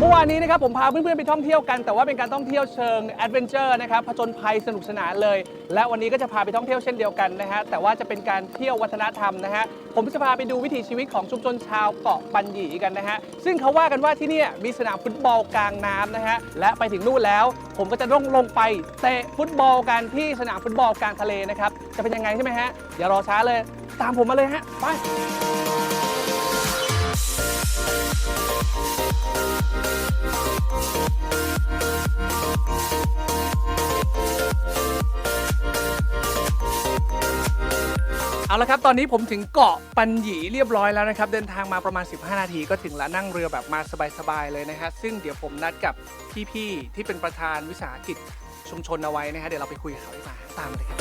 เมื่อวานนี้นะครับผมพาเพื่อนๆไปท่องเที่ยวกัน แต่ว่าเป็นการท่องเที่ยวเชิงแอดเวนเจอร์นะครับผจญภัยสนุกสนานเลย และวันนี้ก็จะพาไปท่องเที่ยวเช่นเดียวกันนะฮะแต่ว่าจะเป็นการเที่ยววัฒนธรรมนะฮะผมจะพาไปดูวิถีชีวิตของชุมชนชาวเกาะปัญญีกันนะฮะซึ่งเขาว่ากันว่าที่นี่มีสนามฟุตบอลกลางน้ำนะฮะและไปถึงนู่นแล้ว ผมก็จะต้องลงไปเตะฟุตบอลกันที่สนามฟุตบอลกลางทะเลนะครับจะเป็นยังไงใช่ไหมฮะอย่ารอช้าเลย ตามผมมาเลยฮะไป เอาละครับ ตอนนี้ผมถึงเกาะปัญญีเรียบร้อยแล้วนะครับ เดินทางมาประมาณ 15 นาทีก็ถึงแล้วนั่งเรือแบบมาสบายๆเลยนะฮะซึ่งเดี๋ยวผมนัดกับพี่ๆที่เป็นประธานวิสาหกิจชุมชนเอาไว้นะฮะเดี๋ยวเราไปคุยกับเขาดีกว่าตามมาเลยครับ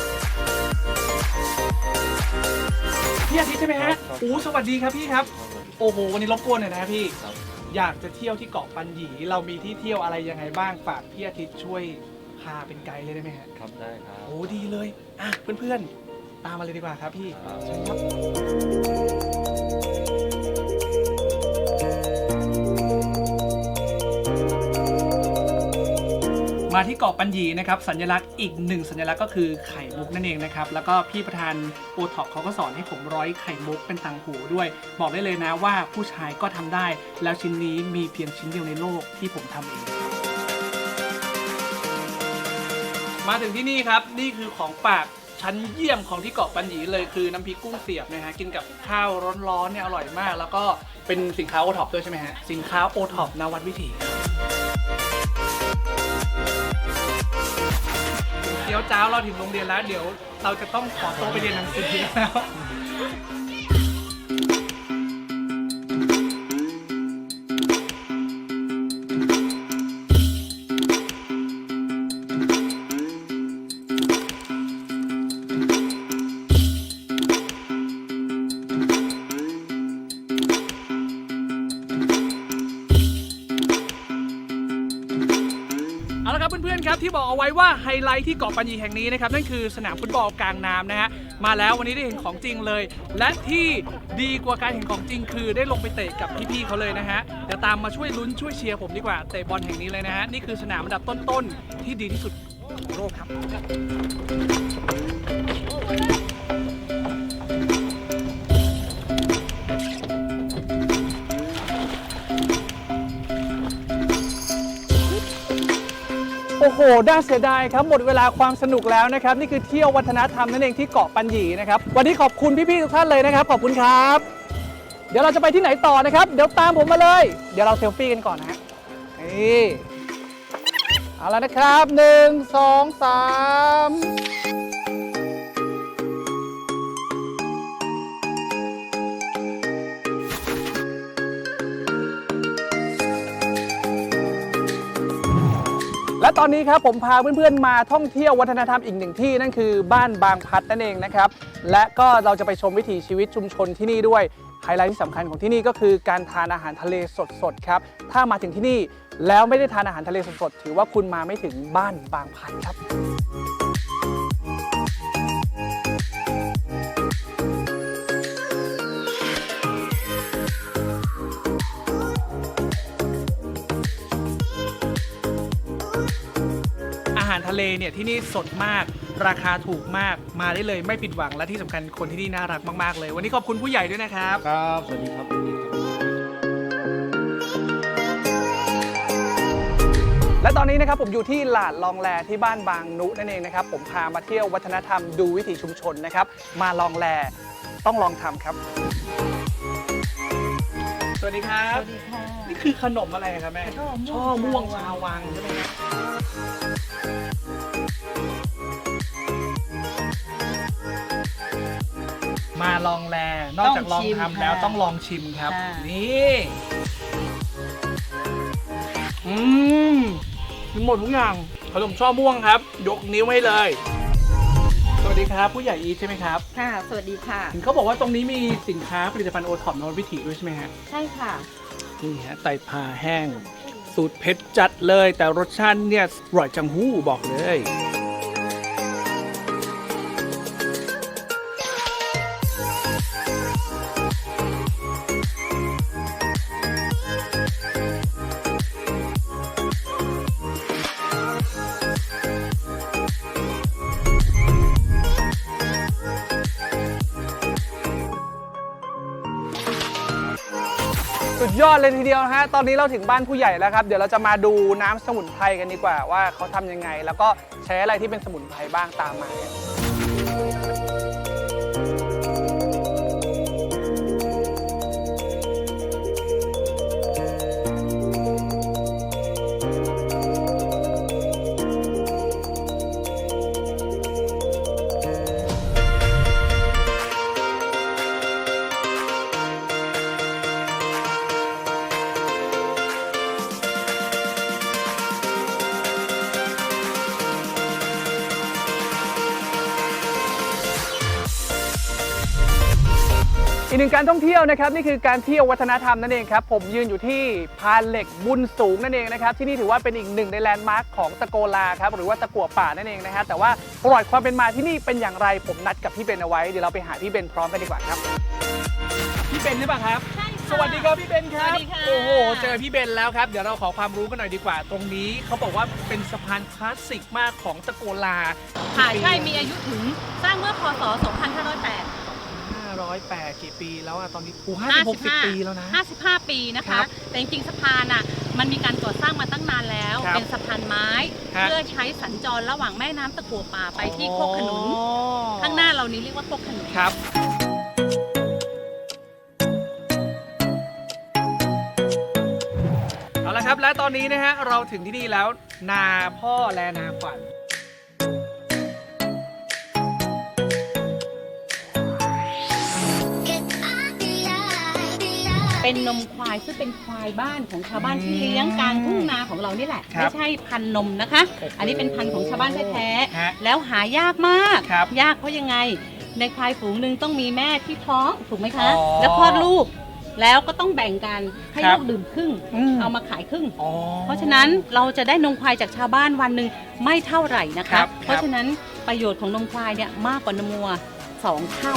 พี่อาทิตย์ใช่ไหมฮะโอ้สวัสดีครับพี่ครับ โอ้โหวันนี้รบกวนหน่อยนะพี่ ครับ อยากจะเที่ยวที่เกาะปัญญีเรามีที่เที่ยวอะไรยังไงบ้างฝากพี่อาทิตย์ช่วยพาเป็นไกด์เลยได้ไหมฮะครับได้ครับ โอ้ดีเลยอะเพื่อนๆ ตามมาเลยดีกว่าครับพี่ครับเชิญครับมาที่เกาะปัญญีนะครับสัญลักษณ์อีกหนึ่งสัญลักษณ์ก็คือไข่มุกนั่นเองนะครับแล้วก็พี่ประธานโอท็อปเขาก็สอนให้ผมร้อยไข่มุกเป็นต่างหูด้วย บอกได้เลยนะว่าผู้ชายก็ทำได้ แล้วชิ้นนี้มีเพียงชิ้นเดียวในโลกที่ผมทำเองครับมาถึงที่นี่ครับนี่คือของฝาก ชั้นเยี่ยมของที่เกาะปันยีเลยคือน้ำพริกกุ้งเสียบนะฮะกินกับข้าวร้อนๆเนี่ยอร่อยมาก แล้วก็เป็นสินค้าโอท็อปด้วยใช่ไหมฮะสินค้าโอท็อปนวัดวิถีเดี๋ยวเจ้าเราถึงโรงเรียนแล้วเดี๋ยวเราจะต้องขอตัวไปเรียนหนังสือแล้ว เอาละครับเพื่อนๆครับที่บอกเอาไว้ว่าไฮไลท์ที่เกาะปัญญีแห่งนี้นะครับนั่นคือสนามฟุตบอลกลางน้ำนะฮะมาแล้ววันนี้ได้เห็นของจริงเลย และที่ดีกว่าการเห็นของจริง คือได้ลงไปเตะกับพี่ๆเขาเลยนะฮะเดี๋ยวตามมาช่วยลุ้นช่วยเชียร์ผมดีกว่าเตะบอลแห่งนี้เลยนะฮะนี่คือสนามอันดับต้นๆที่ดีที่สุดของโลกครับ อ้โหน่าเสียดายครับ หมดเวลาความสนุกแล้วนะครับ นี่คือเที่ยววัฒนธรรมนั่นเองที่เกาะปัญญีนะครับ วันนี้ขอบคุณพี่ๆทุกท่านเลยนะครับ ขอบคุณครับ เดี๋ยวเราจะไปที่ไหนต่อนะครับ เดี๋ยวตามผมมาเลย เดี๋ยวเราเซลฟี่กันก่อนนะฮะนี่ เอาละนะครับหนึ่งสองสาม ตอนนี้ครับผมพาเพื่อนๆมาท่องเที่ยววัฒนธรรมอีกหนึ่งที่นั่นคือบ้านบางพัดนั่นเองนะครับ และก็เราจะไปชมวิถีชีวิตชุมชนที่นี่ด้วยไฮไลท์ที่สำคัญของที่นี่ก็คือการทานอาหารทะเลสดๆครับถ้ามาถึงที่นี่แล้วไม่ได้ทานอาหารทะเลสดๆถือว่าคุณมาไม่ถึงบ้านบางพัดครับ ทะเลเนี่ยที่นี่สดมาก ราคาถูกมากมาได้เลยไม่ผิดหวังและที่สำคัญคนที่นี่น่ารักมากๆเลย วันนี้ขอบคุณผู้ใหญ่ด้วยนะครับ ครับ สวัสดีครับและตอนนี้นะครับผมอยู่ที่หลาดลองแลที่บ้านบางนุนั่นเองนะครับผมพามาเที่ยววัฒนธรรมดูวิถีชุมชนนะครับมาลองแลต้องลองทำครับ สวัสดีครับ สวัสดีค่ะ นี่คือขนมอะไรครับแม่ช่อม่วงช่อม่วงชาววังใช่ไหม ลองแล นอกจากลองทำแล้วต้องลองชิมครับนี่อืมมีหมดทุกอย่างขนมช่อม่วงครับ ยกนิ้วให้เลย สวัสดีครับผู้ใหญ่อีทใช่ไหมครับค่ะ สวัสดีค่ะ เห็นเขาบอกว่าตรงนี้มีสินค้าผลิตภัณฑ์โอท็อปนวัตวิถีด้วยใช่ไหมฮะ ใช่ค่ะ นี่ฮะไตปลาแห้ง สูตรเผ็ดจัดเลย แต่รสชาติเนี่ยอร่อยจังหู้บอกเลย ยอดเลยทีเดียวฮะ ตอนนี้เราถึงบ้านผู้ใหญ่แล้วครับ เดี๋ยวเราจะมาดูน้ำสมุนไพรกันดีกว่าว่าเขาทำยังไง แล้วก็ใช้อะไรที่เป็นสมุนไพรบ้างตามมา อีกหนึ่งการท่องเที่ยวนะครับนี่คือการเที่ยววัฒนธรรมนั่นเองครับผมยืนอยู่ที่พานเหล็กบุญสูงนั่นเองนะครับที่นี่ถือว่าเป็นอีกหนึ่งในแลนด์มาร์คของตะโกลาครับหรือว่าตะกั่วป่านั่นเองนะฮะแต่ว่าประวัติความเป็นมาที่นี่เป็นอย่างไรผมนัดกับพี่เบนเอาไว้เดี๋ยวเราไปหาพี่เบนพร้อมกันดีกว่าครับพี่เบนหรือเปล่าครับใช่ค่ะสวัสดีครับพี่เบนครับสวัสดีค่ะ โอ้โหเจอพี่เบนแล้วครับเดี๋ยวเราขอความรู้กันหน่อยดีกว่า ตรงนี้เขาบอกว่าเป็นสะพานคลาสสิกมากของตะโกลาค่ะกี่ปีใช่มีอายุถึงสร้างเมื่อพศ 2508 508 กี่ปีแล้วอะตอนนี้โอ้ห้าสิบหกสิบปีแล้วนะ 55 ปีนะครัคะ บแต่จริงๆสะพานอะมันมีการก่อสร้างมาตั้งนานแล้ว ครับเป็นสะพานไม้ ฮะ เพื่อใช้สัญจรระหว่างแม่น้ำตะกัวป่าไปที่โคกขนุน อ๋อข้างหน้าเรานี้เรียกว่าโคกขนุน ครับ เอาละครับและตอนนี้นะฮะเราถึงที่นี่แล้วนาพ่อและนาขวัญ เป็นนมควายซึ่งเป็นควายบ้านของชาวบ้านที่เลี้ยงกลางทุ่งนาของเรานี่แหละไม่ใช่พันธุ์นมนะคะ อันนี้เป็นพันธุ์ของชาวบ้านแท้ฮะๆแล้วหายากมาก ครับยากเพราะยังไง ในควายฝูงหนึ่งต้องมีแม่ที่ท้องถูกไหมคะ อ๋อแล้วคลอดลูก แล้วก็ต้องแบ่งกันให้ครัลูบ กดื่มครึ่ง อืมเอามาขายครึ่ง อ๋อ เพราะฉะนั้นเราจะได้นมควายจากชาวบ้านวันหนึ่งไม่เท่าไหร่นะครัคะบเพราะฉะนั้นประโยชน์ของนมควายเนี่ยมากกว่านมวัวสองเท่า